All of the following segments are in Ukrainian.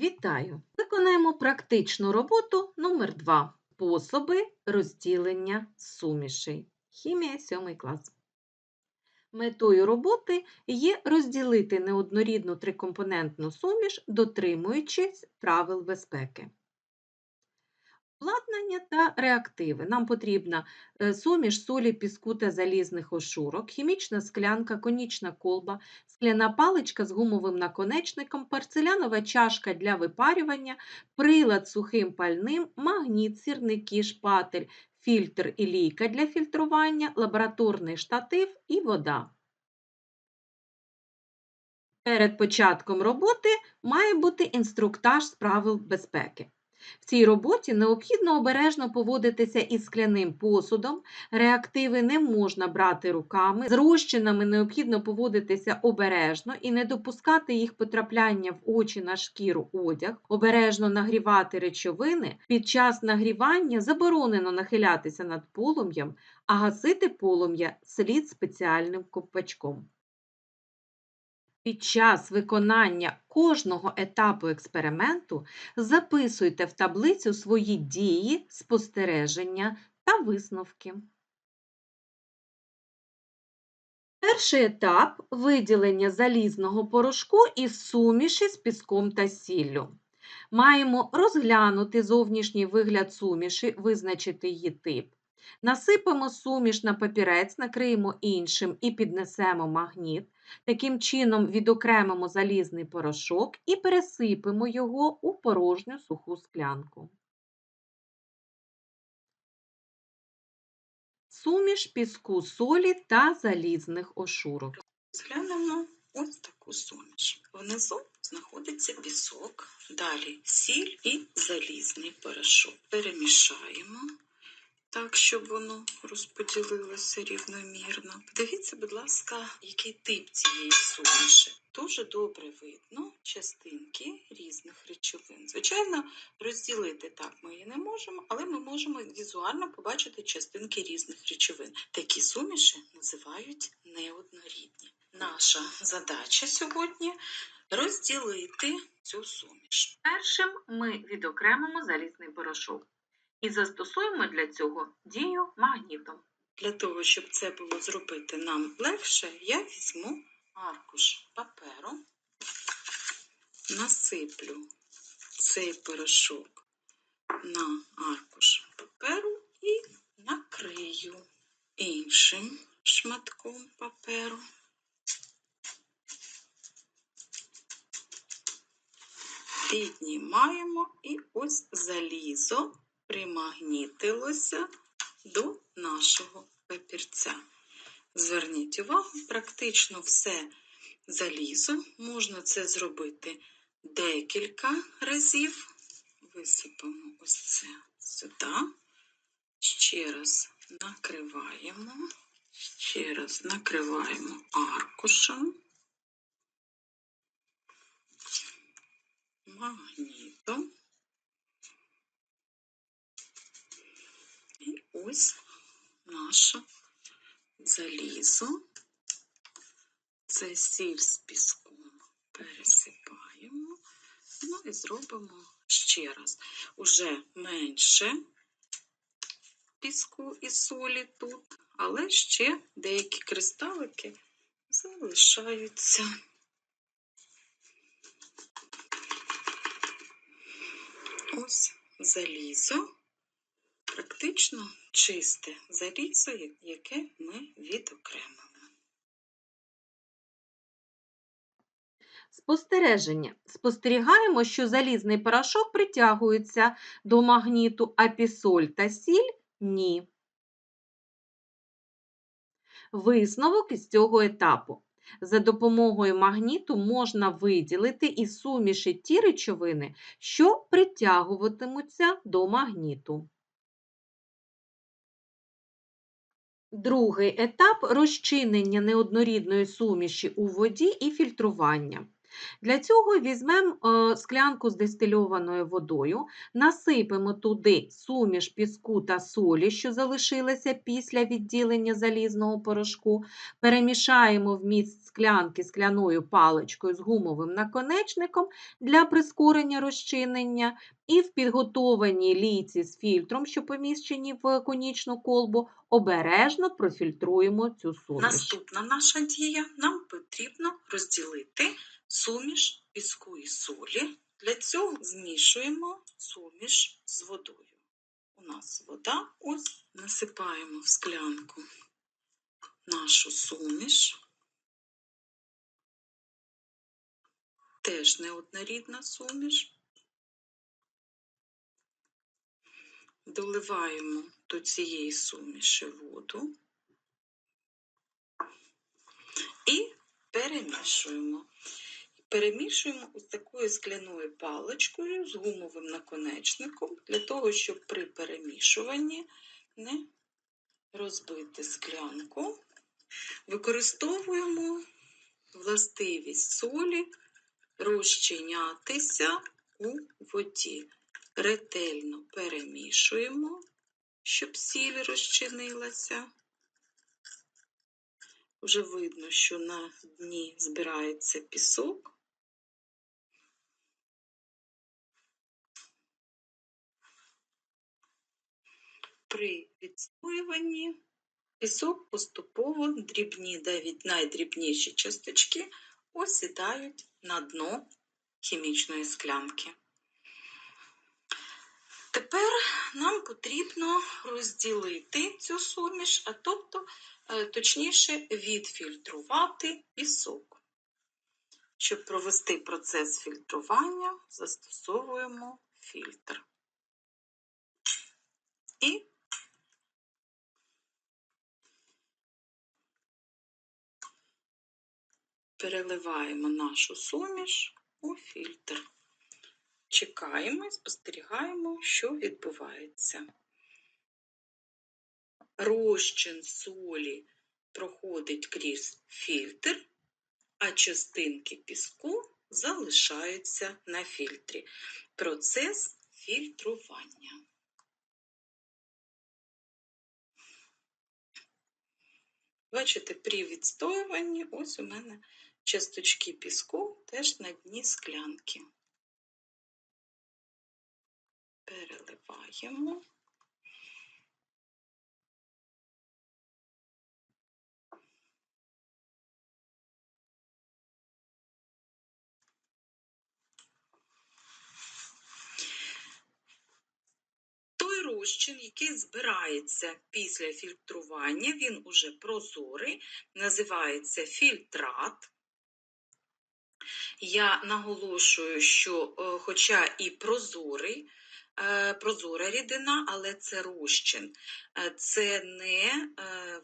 Вітаю! Виконаємо практичну роботу номер 2 Способи розділення сумішей. Хімія 7 клас. Метою роботи є розділити неоднорідну трикомпонентну суміш, дотримуючись правил безпеки. Обладнання та реактиви. Нам потрібна е, суміш солі, піску та залізних ошурок, хімічна склянка, конічна колба, скляна паличка з гумовим наконечником, порцелянова чашка для випарювання, прилад сухим пальним, магніт, сірники, шпатель, фільтр і лійка для фільтрування, лабораторний штатив і вода. Перед початком роботи має бути інструктаж з правил безпеки. В цій роботі необхідно обережно поводитися із скляним посудом, реактиви не можна брати руками, з розчинами необхідно поводитися обережно і не допускати їх потрапляння в очі на шкіру одяг, обережно нагрівати речовини. Під час нагрівання заборонено нахилятися над полум'ям, а гасити полум'я слід спеціальним ковпачком. Під час виконання кожного етапу експерименту записуйте в таблицю свої дії, спостереження та висновки. Перший етап виділення залізного порошку із суміші з піском та сіллю. Маємо розглянути зовнішній вигляд суміші, визначити її тип. Насипемо суміш на папірець, накриємо іншим і піднесемо магніт. Таким чином відокремимо залізний порошок і пересипемо його у порожню суху склянку. Суміш піску солі та залізних ошурок. Зглянемо ось таку суміш. Внизу знаходиться пісок, далі сіль і залізний порошок. Перемішаємо так, щоб воно розподілилося рівномірно. Подивіться, будь ласка, який тип цієї суміші. Дуже добре видно частинки різних речовин. Звичайно, розділити так ми її не можемо, але ми можемо візуально побачити частинки різних речовин. Такі суміші називають неоднорідні. Наша задача сьогодні розділити цю суміш. Першим ми відокремимо залізний порошок і застосуємо для цього дію магнітом. Для того, щоб це було зробити нам легше, я візьму аркуш паперу, насиплю цей порошок на аркуш паперу і накрию іншим шматком паперу. Піднімаємо і ось залізо примагнітилося до нашого папірця. Зверніть увагу, практично все залізо. Можна це зробити декілька разів. Висипаємо ось це сюди. Ще раз накриваємо, ще раз накриваємо аркушем, магнітом. Ось наше залізо. Це сіль з піском пересипаємо. Ну і зробимо ще раз. Уже менше піску і солі тут, але ще деякі кристалики залишаються. Ось залізо практично чисте залізо, яке ми відокремили. Спостереження. Спостерігаємо, що залізний порошок притягується до магніту, а пісоль та сіль ні. Висновок із цього етапу. За допомогою магніту можна виділити із суміші ті речовини, що притягуватимуться до магніту. Другий етап розчинення неоднорідної суміші у воді і фільтрування. Для цього візьмемо е, склянку з дистильованою водою, насипемо туди суміш піску та солі, що залишилася після відділення залізного порошку, перемішаємо вміст склянки скляною паличкою з гумовим наконечником для прискорення розчинення, і в підготованій лійці з фільтром, що поміщені в конічну колбу, обережно профільтруємо цю суміш. Наступна наша дія нам потрібно розділити суміш піску і солі. Для цього змішуємо суміш з водою. У нас вода, ось насипаємо в склянку нашу суміш. Теж неоднорідна суміш. Доливаємо до цієї суміші воду і перемішуємо. Перемішуємо ось такою скляною паличкою з гумовим наконечником, для того, щоб при перемішуванні не розбити склянку. Використовуємо властивість солі розчинятися у воді. Ретельно перемішуємо, щоб сіль розчинилася. Вже видно, що на дні збирається пісок. При відстоюванні пісок поступово дрібні, навіть найдрібніші часточки осідають на дно хімічної склянки. Тепер нам потрібно розділити цю суміш, а тобто, е, точніше, відфільтрувати пісок. Щоб провести процес фільтрування, застосовуємо фільтр. І переливаємо нашу суміш у фільтр. Чекаємо і спостерігаємо, що відбувається. Розчин солі проходить крізь фільтр, а частинки піску залишаються на фільтрі. Процес фільтрування. Бачите, при відстоюванні ось у мене часточки піску теж на дні склянки. Переливаємо. Той розчин, який збирається після фільтрування, він уже прозорий, називається фільтрат. Я наголошую, що е, хоча і прозорий, е, прозора рідина, але це розчин. Е, Це не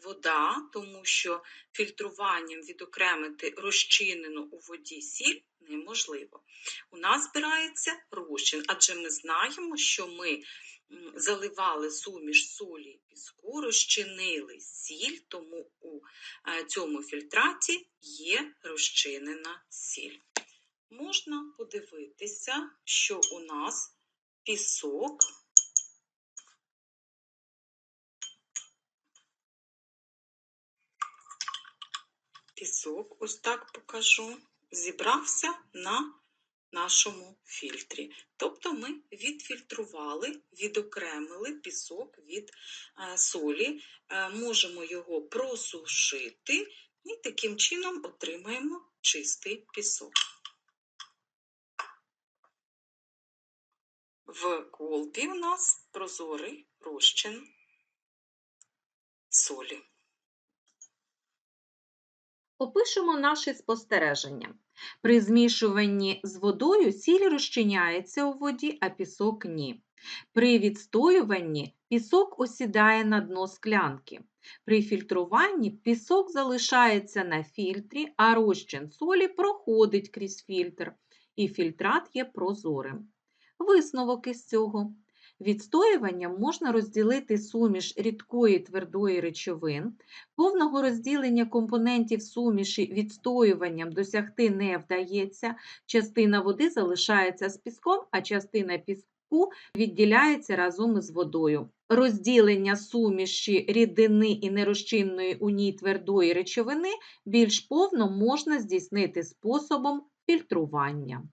вода, тому що фільтруванням відокремити розчинену у воді сіль неможливо. У нас збирається розчин, адже ми знаємо, що ми заливали суміш солі і піску, розчинили сіль, тому у цьому фільтраті є розчинена сіль. Можна подивитися, що у нас пісок пісок, ось так покажу, зібрався на нашому фільтрі. Тобто ми відфільтрували, відокремили пісок від е, солі, Е, можемо його просушити і таким чином отримаємо чистий пісок. В колбі у нас прозорий розчин солі. Опишемо наші спостереження. При змішуванні з водою сіль розчиняється у воді, а пісок ні. При відстоюванні пісок осідає на дно склянки. При фільтруванні пісок залишається на фільтрі, а розчин солі проходить крізь фільтр, і фільтрат є прозорим. Висновок із цього. Відстоюванням можна розділити суміш рідкої твердої речовин. Повного розділення компонентів суміші відстоюванням досягти не вдається. Частина води залишається з піском, а частина піску відділяється разом із водою. Розділення суміші рідини і нерозчинної у ній твердої речовини більш повно можна здійснити способом фільтрування.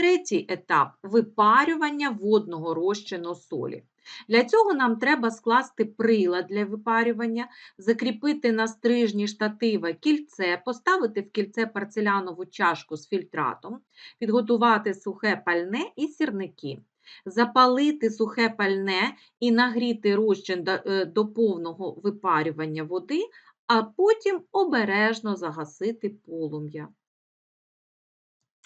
Третій етап випарювання водного розчину солі. Для цього нам треба скласти прилад для випарювання, закріпити на стрижні штатива кільце, поставити в кільце порцелянову чашку з фільтратом, підготувати сухе пальне і сірники. Запалити сухе пальне і нагріти розчин до, е, до повного випарювання води, а потім обережно загасити полум'я.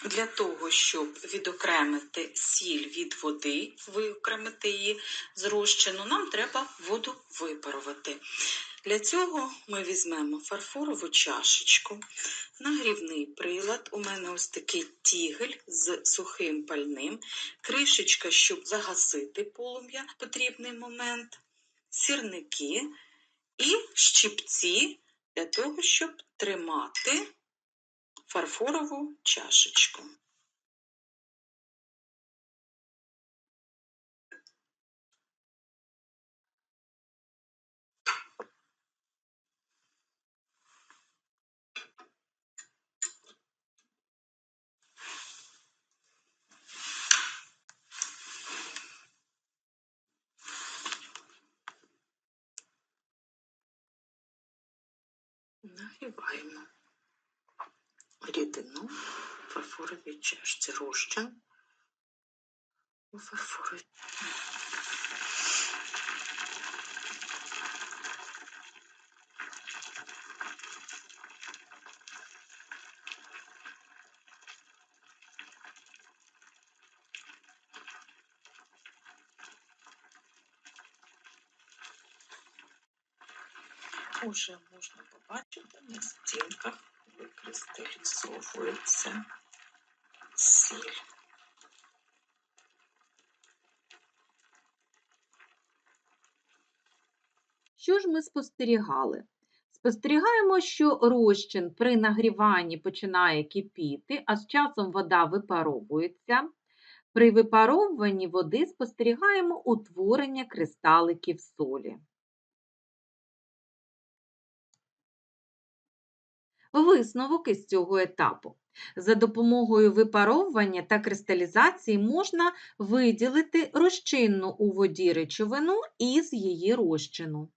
Для того, щоб відокремити сіль від води, виокремити її з розчину, нам треба воду випарувати. Для цього ми візьмемо фарфорову чашечку, нагрівний прилад. У мене ось такий тігель з сухим пальним, кришечка, щоб загасити полум'я в потрібний момент, сірники і щипці для того, щоб тримати фарфорову чашечку. Нагріваємо рідину. В фарфоровій чашці розчин у фарфоровій. Уже можна побачити на стінках викристалізовується сіль. Що ж ми спостерігали? Спостерігаємо, що розчин при нагріванні починає кипіти, а з часом вода випаровується. При випаровуванні води спостерігаємо утворення кристаликів солі. Висновок із цього етапу. За допомогою випаровування та кристалізації можна виділити розчинну у воді речовину із її розчину.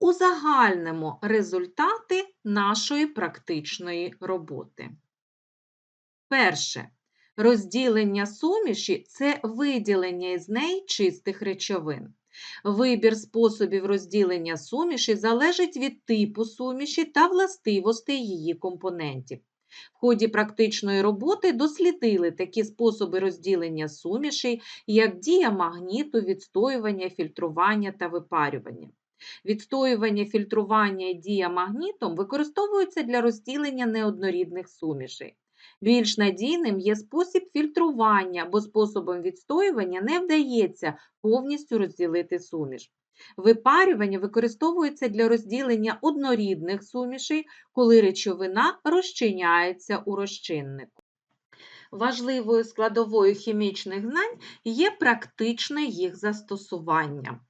Узагальнимо результати нашої практичної роботи. Перше. Розділення суміші це виділення із неї чистих речовин. Вибір способів розділення суміші залежить від типу суміші та властивостей її компонентів. В ході практичної роботи дослідили такі способи розділення сумішей, як дія магніту, відстоювання, фільтрування та випарювання. Відстоювання, фільтрування і дія магнітом використовуються для розділення неоднорідних сумішей. Більш надійним є спосіб фільтрування, бо способом відстоювання не вдається повністю розділити суміш. Випарювання використовується для розділення однорідних сумішей, коли речовина розчиняється у розчиннику. Важливою складовою хімічних знань є практичне їх застосування.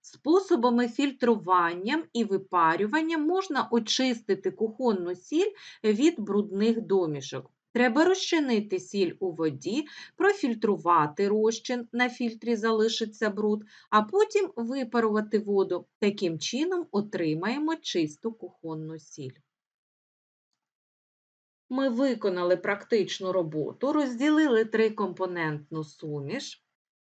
Способами фільтрування і випарювання можна очистити кухонну сіль від брудних домішок. Треба розчинити сіль у воді, профільтрувати розчин, на фільтрі залишиться бруд, а потім випарувати воду. Таким чином отримаємо чисту кухонну сіль. Ми виконали практичну роботу, розділили трикомпонентну суміш.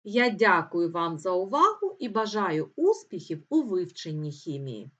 Я дякую вам за увагу і бажаю успіхів у вивченні хімії.